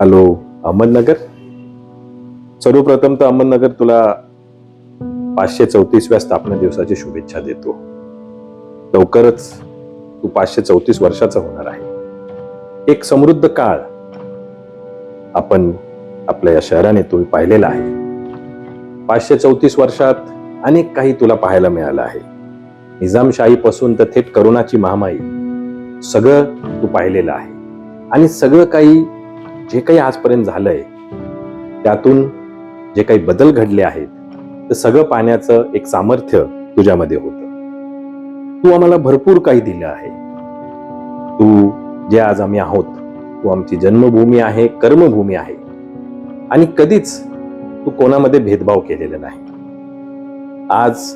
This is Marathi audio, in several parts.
हॅलो अहमदनगर. सर्वप्रथम तर अहमदनगर तुला पाचशे चौतीसव्या स्थापना दिवसाची शुभेच्छा देतो. लवकरच तू पाचशे चौतीस वर्षाचा होणार आहे. एक समृद्ध काळ आपण आपल्या या शहराने तू पाहिलेला आहे. पाचशे चौतीस वर्षात अनेक काही तुला पाहायला मिळालं आहे. निजामशाहीपासून तर थेट करोनाची महामारी सगळं तू पाहिलेलं आहे. आणि सगळं काही जे काही आजपर्यंत झालंय त्यातून जे काही बदल घडले आहेत ते सगळं पाण्याचं एक सामर्थ्य तुझ्यामध्ये होतं. तू आम्हाला भरपूर काही दिलं आहे. तू जे आज आम्ही आहोत तू आमची जन्मभूमी आहे कर्मभूमी आहे. आणि कधीच तू कोणामध्ये भेदभाव केलेला नाही. आज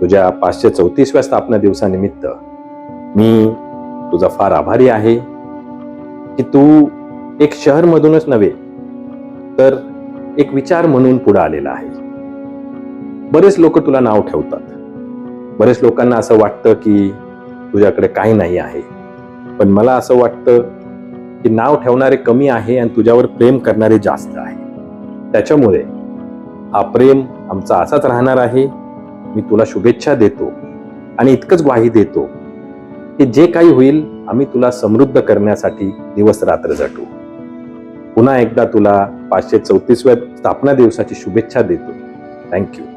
तुझ्या पाचशे चौतीसव्या स्थापना दिवसानिमित्त मी तुझा फार आभारी आहे की तू एक शहर मधूनच नव्हे तर एक विचार म्हणून पुढे आलेला आहे. बरेच लोक तुला नाव ठेवतात. बरेच लोकांना असं वाटतं की तुझ्याकडे काही नाही आहे. पण मला असं वाटतं की नाव ठेवणारे कमी आहे आणि तुझ्यावर प्रेम करणारे जास्त आहे. त्याच्यामुळे हा प्रेम आमचा असाच राहणार आहे. मी तुला शुभेच्छा देतो आणि इतकंच ग्वाही देतो की जे काही होईल आम्ही तुला समृद्ध करण्यासाठी दिवस रात्र जटू. पुन्हा एकदा तुला पाचशे चौतीसव्या स्थापना दिवसाची शुभेच्छा देतो. थँक्यू